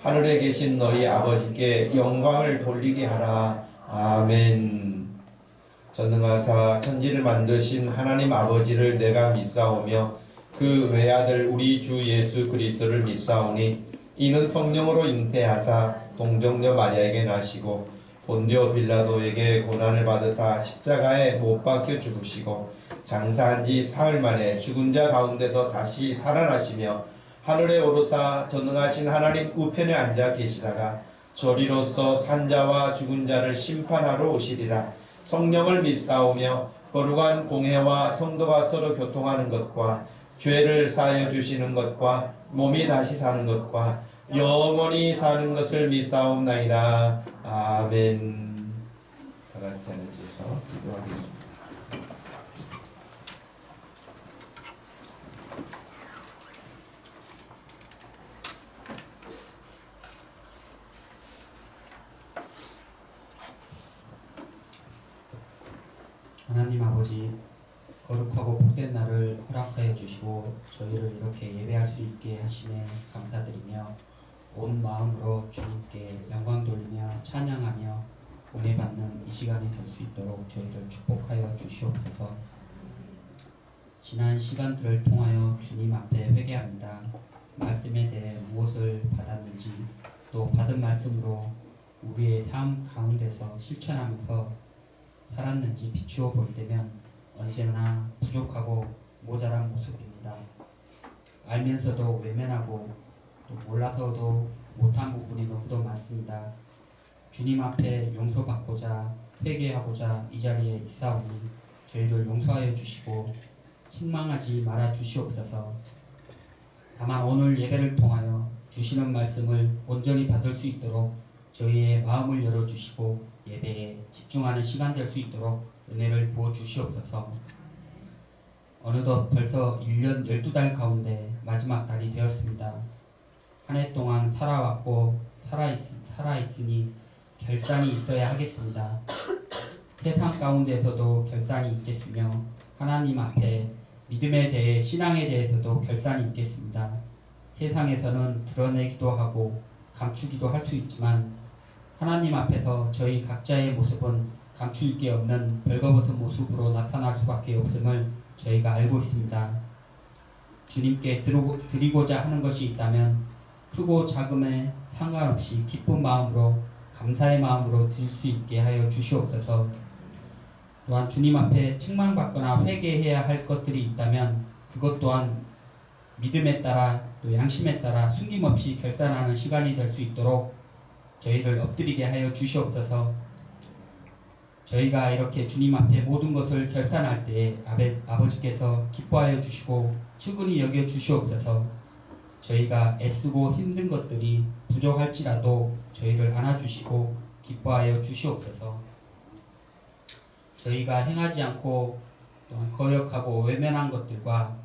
하늘에 계신 너희 아버지께 영광을 돌리게 하라. 아멘. 전능하사 천지를 만드신 하나님 아버지를 내가 믿사오며 그 외아들 우리 주 예수 그리스도를 믿사오니 이는 성령으로 잉태하사 동정녀 마리아에게 나시고 본디오 빌라도에게 고난을 받으사 십자가에 못 박혀 죽으시고 장사한 지 사흘 만에 죽은 자 가운데서 다시 살아나시며 하늘에 오르사 전능하신 하나님 우편에 앉아 계시다가 저리로서 산자와 죽은 자를 심판하러 오시리라. 성령을 믿사오며 거룩한 공회와 성도가 서로 교통하는 것과 죄를 사하여 주시는 것과 몸이 다시 사는 것과 영원히 사는 것을 믿사옵나이다. 아멘. 다 같이 앉으셔서 기도하겠습니다. 하나님 아버지 거룩하고 복된 날을 허락하여 주시고 저희를 이렇게 예배할 수 있게 하심에 감사드리며 온 마음으로 주님께 영광 돌리며 찬양하며 은혜 받는 이 시간이 될 수 있도록 저희를 축복하여 주시옵소서. 지난 시간들을 통하여 주님 앞에 회개합니다. 말씀에 대해 무엇을 받았는지 또 받은 말씀으로 우리의 삶 가운데서 실천하면서 살았는지 비추어 볼 때면 언제나 부족하고 모자란 모습입니다. 알면서도 외면하고 또 몰라서도 못한 부분이 너무도 많습니다. 주님 앞에 용서받고자 회개하고자 이 자리에 있사오니 저희를 용서하여 주시고 실망하지 말아 주시옵소서. 다만 오늘 예배를 통하여 주시는 말씀을 온전히 받을 수 있도록 저희의 마음을 열어 주시고 예배에 집중하는 시간 될 수 있도록 은혜를 부어 주시옵소서. 어느덧 벌써 1년 12달 가운데 마지막 달이 되었습니다. 한 해 동안 살아왔고 살아있, 살아있으니 결산이 있어야 하겠습니다. 세상 가운데서도 결산이 있겠으며 하나님 앞에 믿음에 대해 신앙에 대해서도 결산이 있겠습니다. 세상에서는 드러내기도 하고 감추기도 할 수 있지만 하나님 앞에서 저희 각자의 모습은 감출 게 없는 벌거벗은 모습으로 나타날 수밖에 없음을 저희가 알고 있습니다. 주님께 드리고, 드리고자 하는 것이 있다면 크고 작음에 상관없이 기쁜 마음으로 감사의 마음으로 드릴 수 있게 하여 주시옵소서. 또한 주님 앞에 책망받거나 회개해야 할 것들이 있다면 그것 또한 믿음에 따라 또 양심에 따라 숨김없이 결산하는 시간이 될 수 있도록 저희를 엎드리게 하여 주시옵소서. 저희가 이렇게 주님 앞에 모든 것을 결산할 때 아베, 아버지께서 기뻐하여 주시고 측은히 여겨 주시옵소서. 저희가 애쓰고 힘든 것들이 부족할지라도 저희를 안아주시고 기뻐하여 주시옵소서. 저희가 행하지 않고 또한 거역하고 외면한 것들과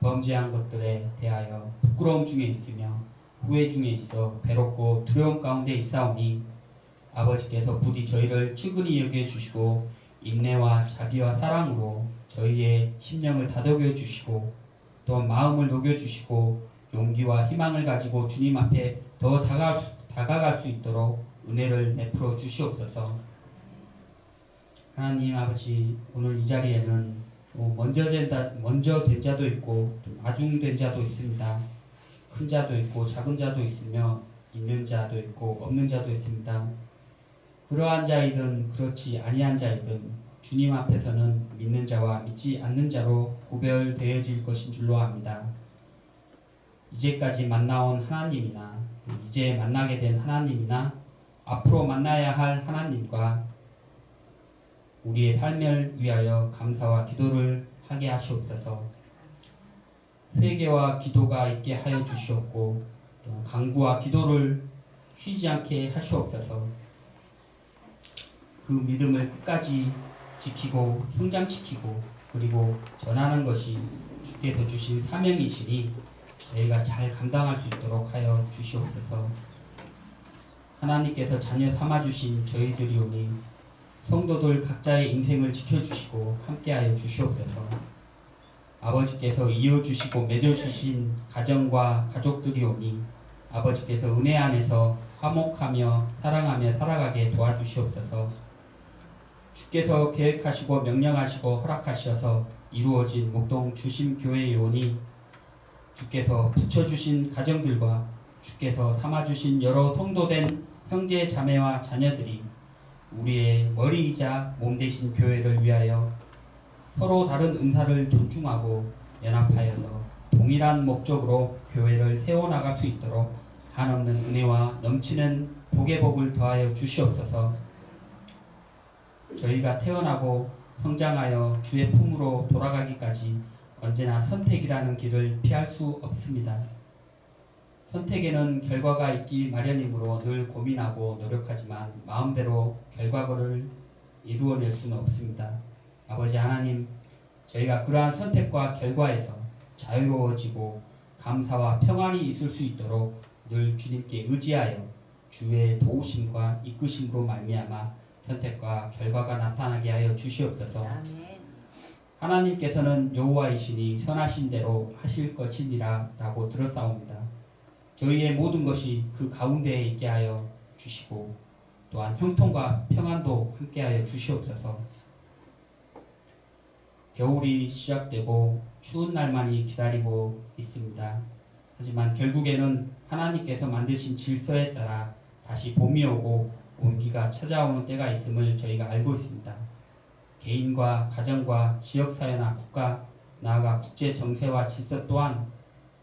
범죄한 것들에 대하여 부끄러움 중에 있으며 후회 중에 있어 괴롭고 두려움 가운데 있사오니 아버지께서 부디 저희를 측은히 여겨 주시고 인내와 자비와 사랑으로 저희의 심령을 다독여 주시고 또 마음을 녹여 주시고 용기와 희망을 가지고 주님 앞에 더 다가갈 수, 다가갈 수 있도록 은혜를 베풀어 주시옵소서. 하나님 아버지 오늘 이 자리에는 뭐 먼저 된, 자, 먼저 된 자도 있고 또 나중 된 자도 있습니다. 큰 자도 있고 작은 자도 있으며 있는 자도 있고 없는 자도 있습니다. 그러한 자이든 그렇지 아니한 자이든 주님 앞에서는 믿는 자와 믿지 않는 자로 구별되어질 것인 줄로 압니다. 이제까지 만나온 하나님이나 이제 만나게 된 하나님이나 앞으로 만나야 할 하나님과 우리의 삶을 위하여 감사와 기도를 하게 하시옵소서. 회개와 기도가 있게 하여 주시옵고 또 강구와 기도를 쉬지 않게 하시옵소서. 그 믿음을 끝까지 지키고 성장시키고 그리고 전하는 것이 주께서 주신 사명이시니 저희가 잘 감당할 수 있도록 하여 주시옵소서. 하나님께서 자녀 삼아 주신 저희들이 오니 성도들 각자의 인생을 지켜주시고 함께하여 주시옵소서. 아버지께서 이어주시고 맺어주신 가정과 가족들이오니 아버지께서 은혜 안에서 화목하며 사랑하며 살아가게 도와주시옵소서. 주께서 계획하시고 명령하시고 허락하셔서 이루어진 목동 주심 교회이오니 주께서 붙여주신 가정들과 주께서 삼아주신 여러 성도된 형제 자매와 자녀들이 우리의 머리이자 몸 대신 교회를 위하여 서로 다른 은사를 존중하고 연합하여서 동일한 목적으로 교회를 세워나갈 수 있도록 한없는 은혜와 넘치는 복의 복을 더하여 주시옵소서 저희가 태어나고 성장하여 주의 품으로 돌아가기까지 언제나 선택이라는 길을 피할 수 없습니다. 선택에는 결과가 있기 마련이므로 늘 고민하고 노력하지만 마음대로 결과를 이루어낼 수는 없습니다. 아버지 하나님, 저희가 그러한 선택과 결과에서 자유로워지고 감사와 평안이 있을 수 있도록 늘 주님께 의지하여 주의 도우심과 이끄심으로 말미암아 선택과 결과가 나타나게 하여 주시옵소서. 아멘. 하나님께서는 여호와이시니 선하신 대로 하실 것이니라라고 들었사옵니다. 저희의 모든 것이 그 가운데에 있게 하여 주시고 또한 형통과 평안도 함께하여 주시옵소서. 겨울이 시작되고 추운 날만이 기다리고 있습니다. 하지만 결국에는 하나님께서 만드신 질서에 따라 다시 봄이 오고 온기가 찾아오는 때가 있음을 저희가 알고 있습니다. 개인과 가정과 지역 사회나 국가 나아가 국제 정세와 질서 또한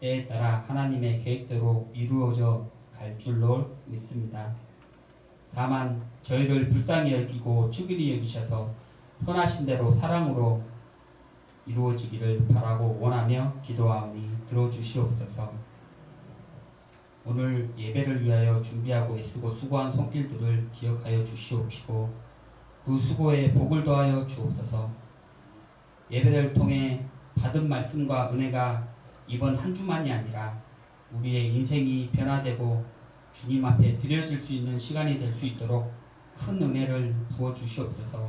때에 따라 하나님의 계획대로 이루어져 갈 줄로 믿습니다. 다만 저희를 불쌍히 여기고 축일히 여기셔서 선하신 대로 사랑으로 이루어지기를 바라고 원하며 기도하오니 들어주시옵소서. 오늘 예배를 위하여 준비하고 애쓰고 수고한 손길들을 기억하여 주시옵시고 그 수고에 복을 더하여 주옵소서. 예배를 통해 받은 말씀과 은혜가 이번 한 주만이 아니라 우리의 인생이 변화되고 주님 앞에 드려질 수 있는 시간이 될 수 있도록 큰 은혜를 부어 주시옵소서.